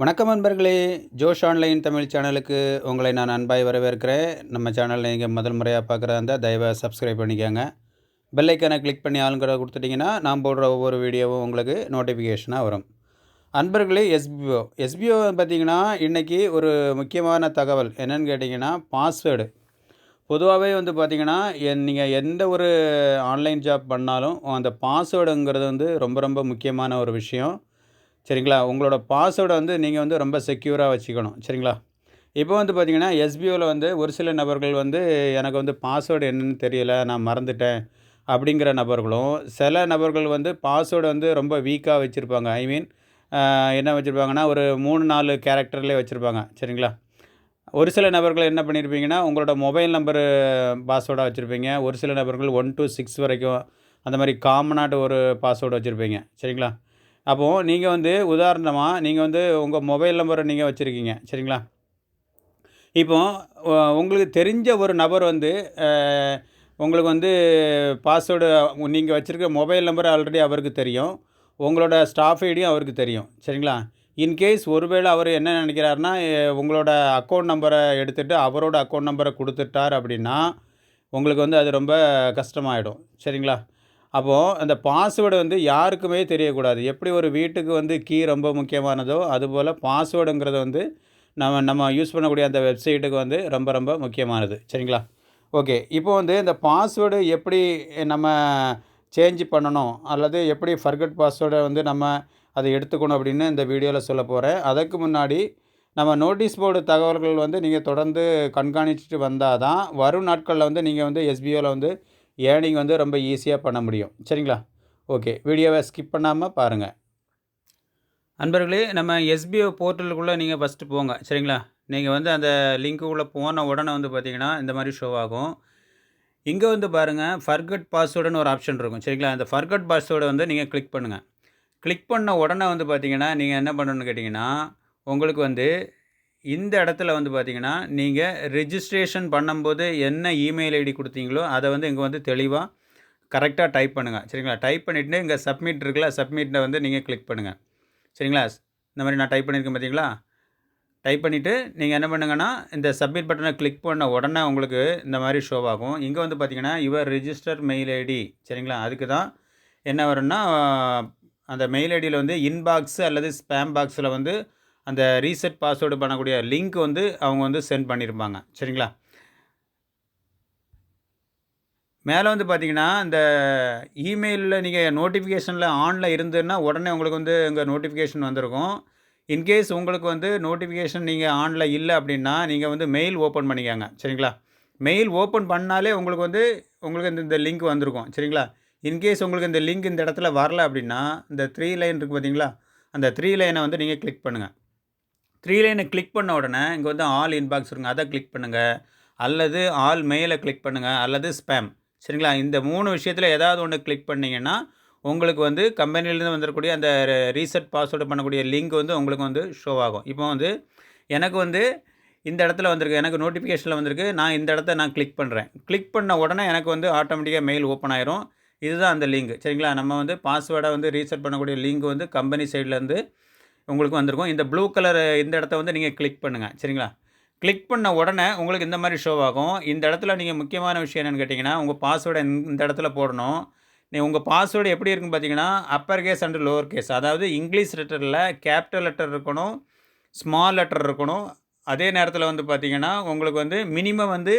வணக்கம் நண்பர்களே. ஜோஷ் ஆன்லைன் தமிழ் சேனலுக்கு உங்களை நான் அன்பாய் வரவேற்கிறேன். நம்ம சேனலில் நீங்கள் முதல் முறையாக பார்க்குறதா இருந்தால் தயவாக சப்ஸ்கிரைப் பண்ணிக்கோங்க. பெல் கிளிக் பண்ணி ஆளுங்கிற கொடுத்துட்டிங்கன்னா நான் போடுற ஒவ்வொரு வீடியோவும் உங்களுக்கு நோட்டிஃபிகேஷனாக வரும். அன்பர்களே எஸ்பிஓ எஸ்பிஓ பார்த்திங்கன்னா இன்றைக்கி ஒரு முக்கியமான தகவல். என்னென்னு கேட்டிங்கன்னா பாஸ்வேர்டு பொதுவாகவே வந்து பார்த்திங்கன்னா என் நீங்கள் எந்த ஒரு ஆன்லைன் ஜாப் பண்ணாலும் அந்த பாஸ்வேர்டுங்கிறது வந்து ரொம்ப ரொம்ப முக்கியமான ஒரு விஷயம். சரிங்களா? உங்களோட பாஸ்வேர்டை வந்து நீங்கள் வந்து ரொம்ப செக்யூராக வச்சுக்கணும். சரிங்களா? இப்போ வந்து பார்த்தீங்கன்னா எஸ்பிஓவில் வந்து ஒரு சில நபர்கள் வந்து எனக்கு வந்து பாஸ்வேர்டு என்னன்னு தெரியல நான் மறந்துட்டேன் அப்படிங்கிற நபர்களும் சில நபர்கள் வந்து பாஸ்வேர்டு வந்து ரொம்ப வீக்காக வச்சுருப்பாங்க. ஐ மீன் என்ன வச்சுருப்பாங்கன்னா ஒரு மூணு நாலு கேரக்டர்லேயே வச்சுருப்பாங்க. சரிங்களா? ஒரு சில நபர்கள் என்ன பண்ணியிருப்பீங்கன்னா உங்களோட மொபைல் நம்பரு பாஸ்வேர்டாக வச்சுருப்பீங்க. ஒரு சில நபர்கள் ஒன் டூ சிக்ஸ் வரைக்கும் அந்த மாதிரி காமனாட்டு ஒரு பாஸ்வேர்டு வச்சுருப்பீங்க. சரிங்களா? அப்போது நீங்கள் வந்து உதாரணமாக நீங்கள் வந்து உங்கள் மொபைல் நம்பரை நீங்கள் வச்சுருக்கீங்க. சரிங்களா? இப்போ உங்களுக்கு தெரிஞ்ச ஒரு நபர் வந்து உங்களுக்கு வந்து பாஸ்வேர்டு நீங்கள் வச்சுருக்க மொபைல் நம்பர் ஆல்ரெடி அவருக்கு தெரியும். உங்களோட ஸ்டாஃப் ஐடியும் அவருக்கு தெரியும். சரிங்களா? இன்கேஸ் ஒருவேளை அவர் என்ன நினைக்கிறாருன்னா உங்களோட அக்கௌண்ட் நம்பரை எடுத்துகிட்டு அவரோட அக்கௌண்ட் நம்பரை கொடுத்துட்டார் அப்படின்னா உங்களுக்கு வந்து அது ரொம்ப கஷ்டமாயிடும். சரிங்களா? அப்போது அந்த பாஸ்வேர்டு வந்து யாருக்குமே தெரியக்கூடாது. எப்படி ஒரு வீட்டுக்கு வந்து கீ ரொம்ப முக்கியமானதோ அதுபோல் பாஸ்வேர்டுங்கிறது வந்து நம்ம நம்ம யூஸ் பண்ணக்கூடிய அந்த வெப்சைட்டுக்கு வந்து ரொம்ப ரொம்ப முக்கியமானது. சரிங்களா? ஓகே இப்போ வந்து இந்த பாஸ்வேர்டு எப்படி நம்ம சேஞ்ச் பண்ணணும்? அல்லது எப்படி ஃபர்கட் பாஸ்வேர்டை வந்து நம்ம அதை எடுத்துக்கணும் அப்படின்னு இந்த வீடியோவில் சொல்ல போகிறேன் அதுக்கு முன்னாடி நம்ம நோட்டீஸ் போர்டு தகவல்கள் வந்து நீங்கள் தொடர்ந்து கண்காணிச்சுட்டு வந்தால் தான் வரும் நாட்களில் வந்து நீங்கள் வந்து எஸ்பிஓவில் வந்து ஏர்னிங் வந்து ரொம்ப ஈஸியாக பண்ண முடியும்? சரிங்களா? ஓகே வீடியோவை ஸ்கிப் பண்ணாமல் பாருங்கள் அன்பர்களே நம்ம எஸ்பிஓ போர்ட்டலுக்குள்ளே நீங்கள் ஃபஸ்ட்டு போங்க. சரிங்களா? நீங்கள் வந்து அந்த லிங்க்குள்ளே போன உடனே வந்து பார்த்தீங்கன்னா இந்த மாதிரி ஷோ ஆகும். இங்கே வந்து பாருங்கள் ஃபர்கட் பாஸ்வேர்டுன்னு ஒரு ஆப்ஷன் இருக்கும். சரிங்களா? அந்த ஃபர்கட் பாஸ்வேர்டை வந்து நீங்கள் கிளிக் பண்ணுங்கள் கிளிக் பண்ண உடனே வந்து பார்த்தீங்கன்னா நீங்கள் என்ன பண்ணணும்னு கேட்டிங்கன்னா உங்களுக்கு வந்து இந்த இடத்துல வந்து பார்த்திங்கன்னா நீங்கள் ரெஜிஸ்ட்ரேஷன் பண்ணும்போது என்ன இமெயில் ஐடி கொடுத்தீங்களோ அதை வந்து இங்கே வந்து தெளிவாக கரெக்டாக டைப் பண்ணுங்கள் சரிங்களா? டைப் பண்ணிவிட்டு இங்கே சப்மிட் இருக்குல்ல சப்மிட்டை வந்து நீங்கள் கிளிக் பண்ணுங்கள் சரிங்களா? இந்த மாதிரி நான் டைப் பண்ணியிருக்கேன் பார்த்தீங்களா? டைப் பண்ணிவிட்டு நீங்கள் என்ன பண்ணுங்கன்னா இந்த சப்மிட் பட்டனை கிளிக் பண்ண உடனே உங்களுக்கு இந்த மாதிரி ஷோ ஆகும். இங்கே வந்து பார்த்தீங்கன்னா யுவர் ரிஜிஸ்டர் மெயில் ஐடி சரிங்களா? அதுக்கு தான் என்ன வரும்னா அந்த மெயில் ஐடியில் வந்து இன்பாக்ஸ் அல்லது ஸ்பேம் பாக்ஸில் வந்து அந்த ரீசெட் பாஸ்வேர்டு பண்ணக்கூடிய லிங்க் வந்து அவங்க வந்து சென்ட் பண்ணியிருப்பாங்க சரிங்களா? மேலே வந்து பார்த்தீங்கன்னா இந்த இமெயிலில் நீங்கள் நோட்டிஃபிகேஷனில் ஆனில் இருந்ததுன்னா உடனே உங்களுக்கு வந்து இங்கே நோட்டிஃபிகேஷன் வந்திருக்கும். இன்கேஸ் உங்களுக்கு வந்து நோட்டிஃபிகேஷன் நீங்கள் ஆனில் இல்லை அப்படின்னா நீங்கள் வந்து மெயில் ஓப்பன் பண்ணிக்கோங்க. சரிங்களா? மெயில் ஓப்பன் பண்ணாலே உங்களுக்கு வந்து உங்களுக்கு இந்த இந்த லிங்க் வந்திருக்கும். சரிங்களா? இன்கேஸ் உங்களுக்கு இந்த லிங்க் இந்த இடத்துல வரல அப்படின்னா இந்த த்ரீ லைன் இருக்குது பார்த்தீங்களா அந்த த்ரீ லைனை வந்து நீங்கள் கிளிக் பண்ணுங்கள் த்ரீ லைனை கிளிக் பண்ண உடனே இங்கே வந்து ஆல் இன்பாக்ஸ் இருக்குங்க அதை கிளிக் பண்ணுங்கள் அல்லது ஆல் மெயிலை கிளிக் பண்ணுங்கள் அல்லது ஸ்பேம் சரிங்களா? இந்த மூணு விஷயத்தில் ஏதாவது ஒன்று கிளிக் பண்ணிங்கன்னா உங்களுக்கு வந்து கம்பெனிலேருந்து வந்துடக்கூடிய அந்த ரீசெட் பாஸ்வேர்டு பண்ணக்கூடிய லிங்க் வந்து உங்களுக்கு வந்து ஷோ ஆகும். இப்போ வந்து எனக்கு வந்து இந்த இடத்துல வந்திருக்கு. எனக்கு நோட்டிஃபிகேஷனில் வந்திருக்கு. நான் இந்த இடத்த நான் கிளிக் பண்ணுறேன் கிளிக் பண்ண உடனே எனக்கு வந்து ஆட்டோமேட்டிக்காக மெயில் ஓப்பன் ஆயிரும். இதுதான் அந்த லிங்க் சரிங்களா? நம்ம வந்து பாஸ்வேர்டை வந்து ரீசெட் பண்ணக்கூடிய லிங்க் வந்து கம்பெனி சைட்லேருந்து உங்களுக்கு வந்திருக்கும். இந்த ப்ளூ கலர் இந்த இடத்த வந்து நீங்கள் கிளிக் பண்ணுங்கள் சரிங்களா? கிளிக் பண்ண உடனே உங்களுக்கு இந்த மாதிரி ஷோ ஆகும். இந்த இடத்துல நீங்கள் முக்கியமான விஷயம் என்னென்னு கேட்டிங்கன்னா உங்கள் பாஸ்வேர்டை இந்த இடத்துல போடணும். நீ உங்கள் பாஸ்வேர்டு எப்படி இருக்குன்னு பார்த்தீங்கன்னா upper case and lower case அதாவது இங்கிலீஷ் லெட்டரில் கேபிட்டல் லெட்டர் இருக்கணும் ஸ்மால் லெட்டர் இருக்கணும். அதே நேரத்தில் வந்து பார்த்தீங்கன்னா உங்களுக்கு வந்து மினிமம் வந்து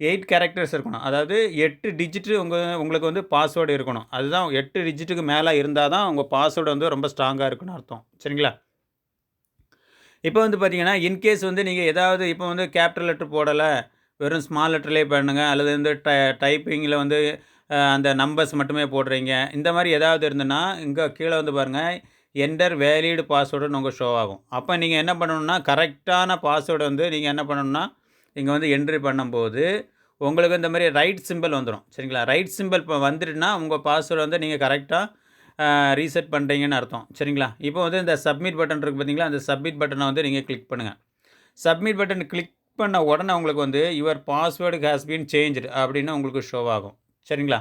எயிட் கேரக்டர்ஸ் இருக்கணும். அதாவது எட்டு டிஜிட்டு உங்கள் உங்களுக்கு வந்து பாஸ்வேர்டு இருக்கணும். அதுதான் எட்டு டிஜிட்டுக்கு மேலே இருந்தால் தான் உங்கள் பாஸ்வேர்டு வந்து ரொம்ப ஸ்ட்ராங்காக இருக்குன்னு அர்த்தம். சரிங்களா? இப்போ வந்து பார்த்தீங்கன்னா இன்கேஸ் வந்து நீங்கள் ஏதாவது இப்போ வந்து கேபிட்டல் லெட்டர் போடலை வெறும் ஸ்மால் லெட்டர்லேயே பண்ணுங்கள் அல்லது வந்து ட டைப்பிங்கில் வந்து அந்த நம்பர்ஸ் மட்டுமே போடுறீங்க. இந்த மாதிரி ஏதாவது இருந்ததுன்னா இங்கே கீழே வந்து பாருங்கள் என்டர் வேலிடு பாஸ்வேர்டுன்னு உங்கள் ஷோ ஆகும். அப்போ நீங்கள் என்ன பண்ணணும்னா கரெக்டான பாஸ்வேர்டு வந்து நீங்கள் என்ன பண்ணணும்னா இங்கே வந்து என்ட்ரி பண்ணும்போது உங்களுக்கு இந்த மாதிரி ரைட் சிம்பிள் வந்துடும் சரிங்களா? ரைட் சிம்பிள் இப்போ வந்துட்டுனா உங்கள் பாஸ்வேர்டு வந்து நீங்கள் கரெக்டாக ரீசெட் பண்ணுறீங்கன்னு அர்த்தம் சரிங்களா இப்போ வந்து இந்த சப்மிட் பட்டன் இருக்குது பார்த்தீங்களா அந்த சப்மிட் பட்டனை வந்து நீங்கள் கிளிக் பண்ணுங்கள் சப்மிட் பட்டன் கிளிக் பண்ண உடனே உங்களுக்கு வந்து your password has been change அப்படின்னு உங்களுக்கு ஷோ ஆகும் சரிங்களா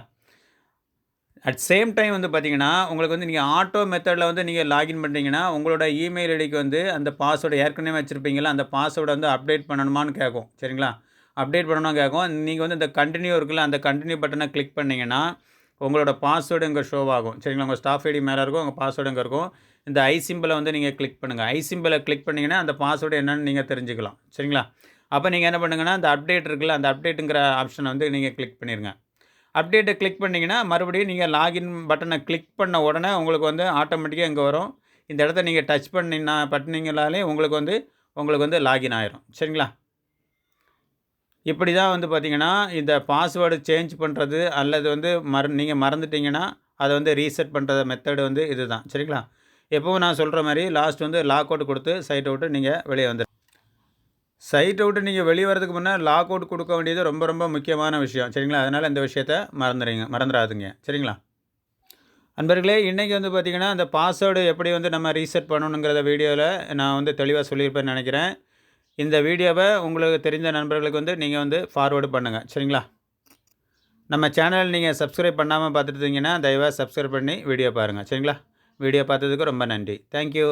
அட் சேம் டைம் வந்து பார்த்தீங்கன்னா, உங்களுக்கு வந்து நீங்கள் ஆட்டோ மெத்தடில் வந்து நீங்கள் லாகின் பண்ணுறீங்கன்னா உங்களோட இமெயில் ஐடிக்கு வந்து அந்த பாஸ்வேர்டு ஏற்கனவே வச்சுருப்பீங்களா அந்த பாஸ்வேர்டை வந்து அப்டேட் பண்ணணுமான்னு கேட்கும். சரிங்களா? அப்டேட் பண்ணணும் கேட்கும். நீங்கள் வந்து இந்த கண்டினியூ இருக்குல்ல, அந்த கண்டினியூ பட்டனை கிளிக் பண்ணிங்கன்னா உங்களோட பாஸ்வேர்டு இங்கே ஷோ ஆகும். சரிங்களா? உங்கள் ஸ்டாஃப் ஐடி மேலே இருக்கும். உங்கள் பாஸ்வேர்டு இங்கே இருக்கும். இந்த ஐ சிம்பிளை வந்து நீங்கள் கிளிக் பண்ணுங்க. ஐ சிம்பிளை கிளிக் பண்ணிங்கன்னா அந்த பாஸ்வேர்டு என்னென்னு நீங்கள் தெரிஞ்சுக்கலாம். சரிங்களா? அப்போ நீங்கள் என்ன பண்ணுங்கன்னா, அந்த அப்டேட் இருக்குல்ல, அந்த அப்டேட்டுங்கிற ஆப்ஷனை வந்து நீங்கள் கிளிக் பண்ணிடுங்க அப்டேட்டை கிளிக் பண்ணிங்கன்னா மறுபடியும் நீங்கள் லாகின் பட்டனை கிளிக் பண்ண உடனே உங்களுக்கு வந்து ஆட்டோமேட்டிக்காக இங்கே வரும். இந்த இடத்த நீங்கள் டச் பண்ணினா பண்ணீங்கனாலே உங்களுக்கு வந்து உங்களுக்கு வந்து லாகின் ஆயிரும். சரிங்களா? இப்படி தான் வந்து பார்த்தீங்கன்னா, இந்த பாஸ்வேர்டு சேஞ்ச் பண்ணுறது அல்லது வந்து மற நீங்கள் மறந்துட்டீங்கன்னா, அதை வந்து ரீசெட் பண்ணுற மெத்தடு வந்து இதுதான். சரிங்களா? எப்பவும் நான் சொல்கிற மாதிரி லாஸ்ட் வந்து லாக் அவுட் கொடுத்து சைட் அவுட்டு நீங்கள் வெளியே வந்து சைட் விட்டு நீங்கள் வெளியே வரதுக்கு முன்னே லாக் அவுட் கொடுக்க வேண்டியது ரொம்ப ரொம்ப முக்கியமான விஷயம். சரிங்களா? அதனால் இந்த விஷயத்த மறந்துறீங்க மறந்துடாதுங்க சரிங்களா? அன்பர்களே, இன்னைக்கு வந்து பார்த்தீங்கன்னா, அந்த பாஸ்வேர்டு எப்படி வந்து நம்ம ரீசெட் பண்ணணுங்கிறத வீடியோவில் நான் வந்து தெளிவாக சொல்லியிருப்பேன்னு நினைக்கிறேன் இந்த வீடியோவை உங்களுக்கு தெரிந்த நண்பர்களுக்கு வந்து நீங்கள் வந்து ஃபார்வேர்டு பண்ணுங்கள் சரிங்களா? நம்ம சேனல் நீங்கள் சப்ஸ்கிரைப் பண்ணாமல் பார்த்துட்டு இருந்தீங்கன்னா, தயவாக சப்ஸ்கிரைப் பண்ணி வீடியோ பாருங்கள் சரிங்களா? வீடியோ பார்த்ததுக்கு ரொம்ப நன்றி. Thank you.